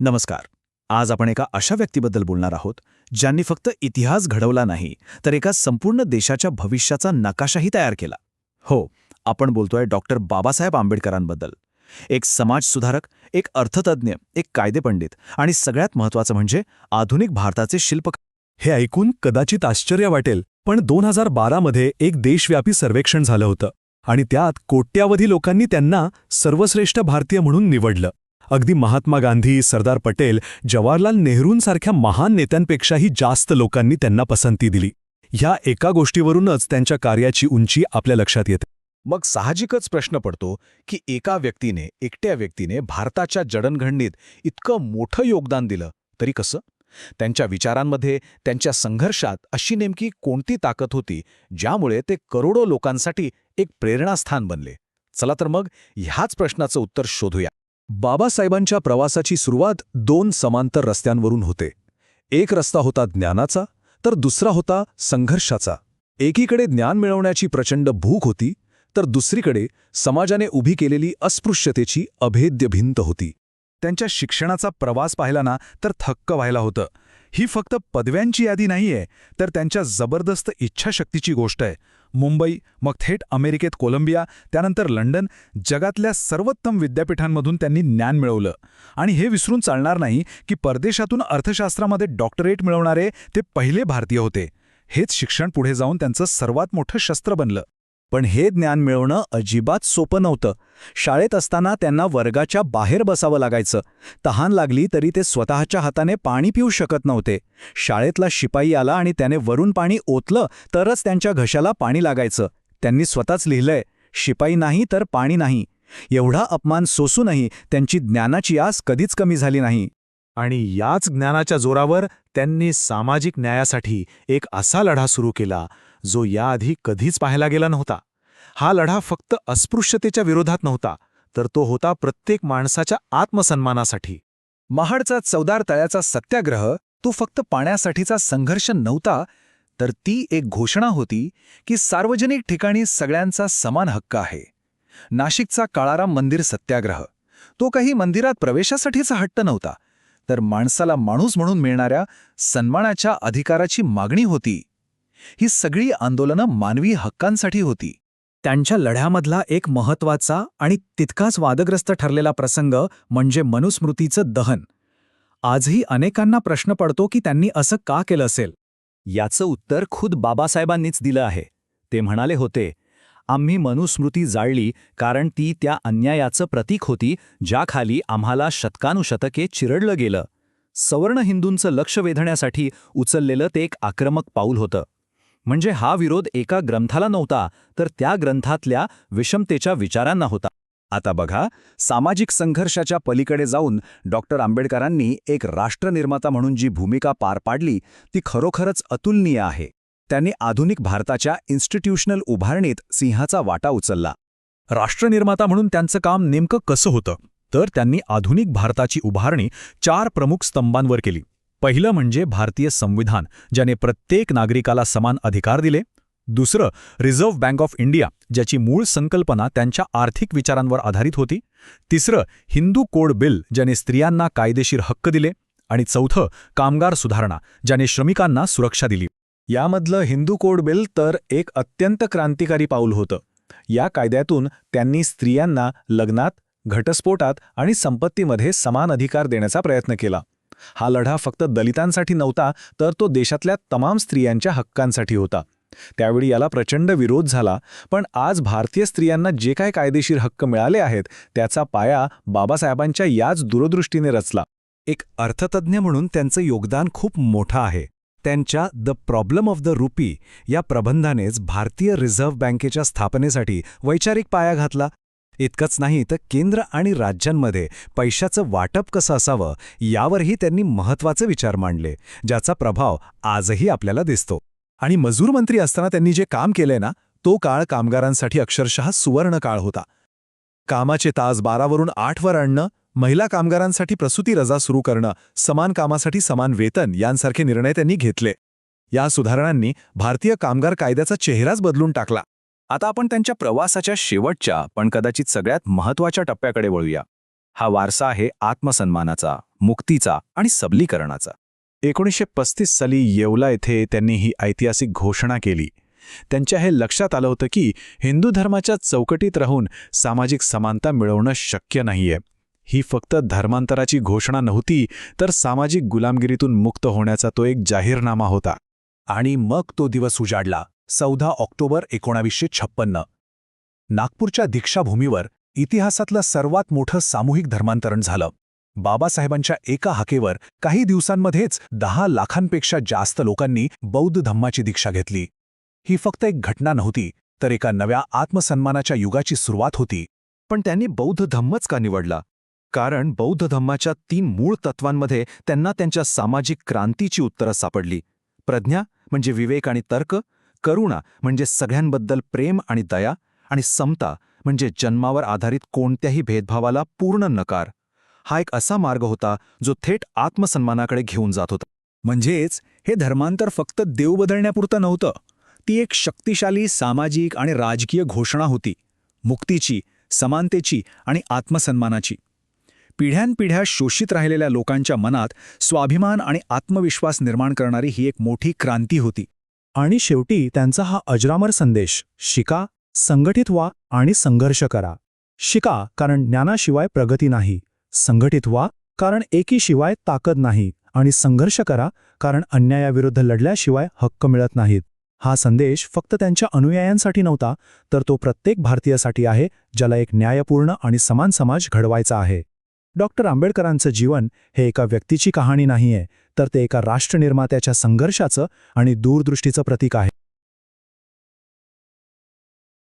नमस्कार. आज आपण एका अशा व्यक्तीबद्दल बोलणार आहोत ज्यांनी फक्त इतिहास घडवला नाही तर एका संपूर्ण देशाच्या भविष्याचा नकाशाही तयार केला. हो आपण बोलतोय डॉक्टर बाबासाहेब आंबेडकरांबद्दल. एक समाजसुधारक एक अर्थतज्ज्ञ एक कायदेपंडित आणि सगळ्यात महत्त्वाचं म्हणजे आधुनिक भारताचे शिल्पकार हे ऐकून कदाचित आश्चर्य वाटेल पण दोन हजार बारामध्ये एक देशव्यापी सर्वेक्षण झालं होतं आणि त्यात कोट्यावधी लोकांनी त्यांना सर्वश्रेष्ठ भारतीय म्हणून निवडलं. अगदी महात्मा गांधी सरदार पटेल जवाहरलाल नेहरूंसारख्या महान नेत्यांपेक्षाही जास्त लोकांनी त्यांना पसंती दिली. ह्या एका गोष्टीवरूनच त्यांच्या कार्याची उंची आपल्या लक्षात येते. मग साहजिकच प्रश्न पडतो की एका व्यक्तीने एकट्या व्यक्तीने भारताच्या जडणघडणीत इतकं मोठं योगदान दिलं तरी कसं? त्यांच्या विचारांमध्ये त्यांच्या संघर्षात अशी नेमकी कोणती ताकद होती ज्यामुळे ते करोडो लोकांसाठी एक प्रेरणास्थान बनले? चला तर मग ह्याच प्रश्नाचं उत्तर शोधूया. बाबासाहेबांच्या प्रवासाची सुरुवात दोन समांतर रस्त्यांवरून होते. एक रस्ता होता ज्ञानाचा तर दुसरा होता संघर्षाचा. एकीकडे ज्ञान मिळवण्याची प्रचंड भूक होती तर दुसरीकडे समाजाने उभी केलेली अस्पृश्यतेची अभेद्य भिंत होती. त्यांच्या शिक्षणाचा प्रवास पाहिला ना तर थक्क व्हायला होतं. ही फक्त पदव्यांची यादी नाहीये तर त्यांच्या जबरदस्त इच्छाशक्तीची गोष्ट आहे. मुंबई मग थेट अमेरिकेत कोलंबिया त्यानंतर लंडन जगातल्या सर्वोत्तम विद्यापीठांमधून त्यांनी ज्ञान मिळवलं. आणि हे विसरून चालणार नाही की परदेशातून अर्थशास्त्रामध्ये डॉक्टरेट मिळवणारे ते पहिले भारतीय होते. हेच शिक्षण पुढे जाऊन त्यांचं सर्वात मोठं शस्त्र बनलं. पण हे ज्ञान मिळवणं अजिबात सोपं नव्हतं. शाळेत असताना त्यांना वर्गाच्या बाहेर बसावं लागायचं. तहान लागली तरी ते स्वतःच्या हाताने पाणी पिऊ शकत नव्हते. शाळेतला शिपाई आला आणि त्याने वरून पाणी ओतलं तरच त्यांच्या घशाला पाणी लागायचं. त्यांनी स्वतःच लिहिलंय शिपाई नाही तर पाणी नाही. एवढा अपमान सोसूनही त्यांची ज्ञानाची आस कधीच कमी झाली नाही. आणि याच ज्ञानाच्या जोरावर त्यांनी सामाजिक न्यायासाठी एक असा लढा सुरू केला जो याआधी कधीच पाहायला गेला नव्हता. हा लढा फक्त अस्पृश्यतेच्या विरोधात नव्हता तर तो होता प्रत्येक माणसाच्या आत्मसन्मानासाठी. महाडचा चौदार तळ्याचा सत्याग्रह तो फक्त पाण्यासाठीचा संघर्ष नव्हता तर ती एक घोषणा होती की सार्वजनिक ठिकाणी सगळ्यांचा समान हक्क आहे. नाशिकचा काळाराम मंदिर सत्याग्रह तो काही मंदिरात प्रवेशासाठीचा हट्ट नव्हता तर माणसाला माणूस म्हणून मिळणाऱ्या सन्मानाच्या अधिकाराची मागणी होती. ही सगळी आंदोलनं मानवी हक्कांसाठी होती. त्यांच्या लढ्यामधला एक महत्त्वाचा आणि तितकाच वादग्रस्त ठरलेला प्रसंग म्हणजे मनुस्मृतीचं दहन. आजही अनेकांना प्रश्न पडतो की त्यांनी असं का केलं असेल? याचं उत्तर खुद बाबासाहेबांनीच दिलं आहे. ते म्हणाले होते आम्ही मनुस्मृती जाळली कारण ती त्या अन्यायाचं प्रतीक होती ज्याखाली आम्हाला शतकानुशतके चिरडलं गेलं. सवर्ण हिंदूंचं लक्ष वेधण्यासाठी उचललेलं ते एक आक्रमक पाऊल होतं. म्हणजे हा विरोध एका ग्रंथाला नव्हता तर त्या ग्रंथातल्या विषमतेच्या विचारांना होता. आता बघा सामाजिक संघर्षाच्या पलीकडे जाऊन डॉक्टर आंबेडकरांनी एक राष्ट्रनिर्माता म्हणून जी भूमिका पार पाडली ती खरोखरच अतुलनीय आहे. त्यांनी आधुनिक भारताच्या इन्स्टिट्यूशनल उभारणीत सिंहाचा वाटा उचलला. राष्ट्रनिर्माता म्हणून त्यांचं काम नेमकं कसं होतं? तर त्यांनी आधुनिक भारताची उभारणी चार प्रमुख स्तंभांवर केली. पहिलं म्हणजे भारतीय संविधान ज्याने प्रत्येक नागरिकाला समान अधिकार दिले. दुसरं रिझर्व्ह बँक ऑफ इंडिया ज्याची मूळ संकल्पना त्यांच्या आर्थिक विचारांवर आधारित होती. तिसरं हिंदू कोड बिल ज्याने स्त्रियांना कायदेशीर हक्क दिले. आणि चौथं कामगार सुधारणा ज्याने श्रमिकांना सुरक्षा दिली. यामधलं हिंदू कोड बिल तर एक अत्यंत क्रांतिकारी पाऊल होतं. या कायद्यातून त्यांनी स्त्रियांना लग्नात घटस्फोटात आणि संपत्तीमध्ये समान अधिकार देण्याचा प्रयत्न केला. हा लढा फक्त दलितांसाठी नव्हता तर तो देशातल्या तमाम स्त्रियांच्या हक्कांसाठी होता. त्यावेळी याला प्रचंड विरोध झाला पण आज भारतीय स्त्रियांना जे काय कायदेशीर हक्क मिळाले आहेत त्याचा पाया बाबासाहेबांच्या याच दूरदृष्टीने रचला. एक अर्थतज्ञ म्हणून त्यांचं योगदान खूप मोठं आहे. त्यांच्या the problem of the rupee या प्रबंधानेच भारतीय रिझर्व्ह बँकेच्या स्थापनेसाठी वैचारिक पाया घातला. इतकंच नाही तर केंद्र आणि राज्यांमध्ये पैशाचं वाटप कसं असावं यावरही त्यांनी महत्त्वाचे विचार मांडले ज्याचा प्रभाव आजही आपल्याला दिसतो. आणि मजूर मंत्री असताना त्यांनी जे काम केलंय ना तो काळ कामगारांसाठी अक्षरशः सुवर्ण काळ होता. कामाचे तास बारावरून आठवर आणणं महिला कामगारांसाठी प्रसूती रजा सुरू करणं समान कामासाठी समान वेतन यांसारखे निर्णय त्यांनी घेतले. या सुधारणांनी भारतीय कामगार कायद्याचा चेहराच बदलून टाकला. आता आपण त्यांच्या प्रवासाच्या शेवटच्या पण कदाचित सगळ्यात महत्त्वाच्या टप्प्याकडे वळूया. हा वारसा आहे आत्मसन्मानाचा मुक्तीचा आणि सबलीकरणाचा. एकोणीसशे पस्तीस साली येवला येथे त्यांनी ही ऐतिहासिक घोषणा केली. त्यांच्या हे लक्षात आलं होतं की हिंदू धर्माच्या चौकटीत राहून सामाजिक समानता मिळवणं शक्य नाहीये. ही फक्त धर्मांतराची घोषणा नव्हती तर सामाजिक गुलामगिरीतून मुक्त होण्याचा तो एक जाहीरनामा होता. आणि मग तो दिवस उजाडला. चौदा ऑक्टोबर एकोणावीसशे छप्पन्न. नागपूरच्या दीक्षाभूमीवर इतिहासातलं सर्वात मोठं सामूहिक धर्मांतरण झालं. बाबासाहेबांच्या एका हाकेवर काही दिवसांमध्येच दहा लाखांपेक्षा जास्त लोकांनी बौद्ध धम्माची दीक्षा घेतली. ही फक्त एक घटना नव्हती तर एका नव्या आत्मसन्मानाच्या युगाची सुरुवात होती. पण त्यांनी बौद्ध धम्मच का निवडला? कारण बौद्ध धम्माच्या तीन मूळ तत्वांमध्ये त्यांना त्यांच्या सामाजिक क्रांतीची उत्तरं सापडली. प्रज्ञा म्हणजे विवेक आणि तर्क करुणा म्हणजे सगळ्यांबद्दल प्रेम आणि दया आणि समता म्हणजे जन्मावर आधारित कोणत्याही भेदभावाला पूर्ण नकार. हा एक असा मार्ग होता जो थेट आत्मसन्मानाकडे घेऊन जात होता. म्हणजेच हे धर्मांतर फक्त देव बदलण्यापुरतं नव्हतं. ती एक शक्तिशाली सामाजिक आणि राजकीय घोषणा होती. मुक्तीची समानतेची आणि आत्मसन्मानाची. पिढ्यानपिढ्या शोषित राहिलेल्या लोकांच्या मनात स्वाभिमान आणि आत्मविश्वास निर्माण करणारी ही एक मोठी क्रांती होती. आणि शेवटी त्यांचा हा अजरामर संदेश शिका संघटित व्हा आणि संघर्ष करा. शिका कारण ज्ञानाशिवाय प्रगती नाही. संघटित व्हा कारण एकीशिवाय ताकद नाही. आणि संघर्ष करा कारण अन्यायाविरुद्ध लढल्याशिवाय हक्क मिळत नाहीत. हा संदेश फक्त त्यांच्या अनुयायांसाठी नव्हता तर तो प्रत्येक भारतीयासाठी आहे ज्याला एक न्यायपूर्ण आणि समान समाज घडवायचा आहे. डॉक्टर आंबेडकरांचं जीवन हे एका व्यक्तीची कहाणी नाहीये तर ते एका राष्ट्रनिर्मात्याच्या संघर्षाचं आणि दूरदृष्टीचं प्रतीक आहे.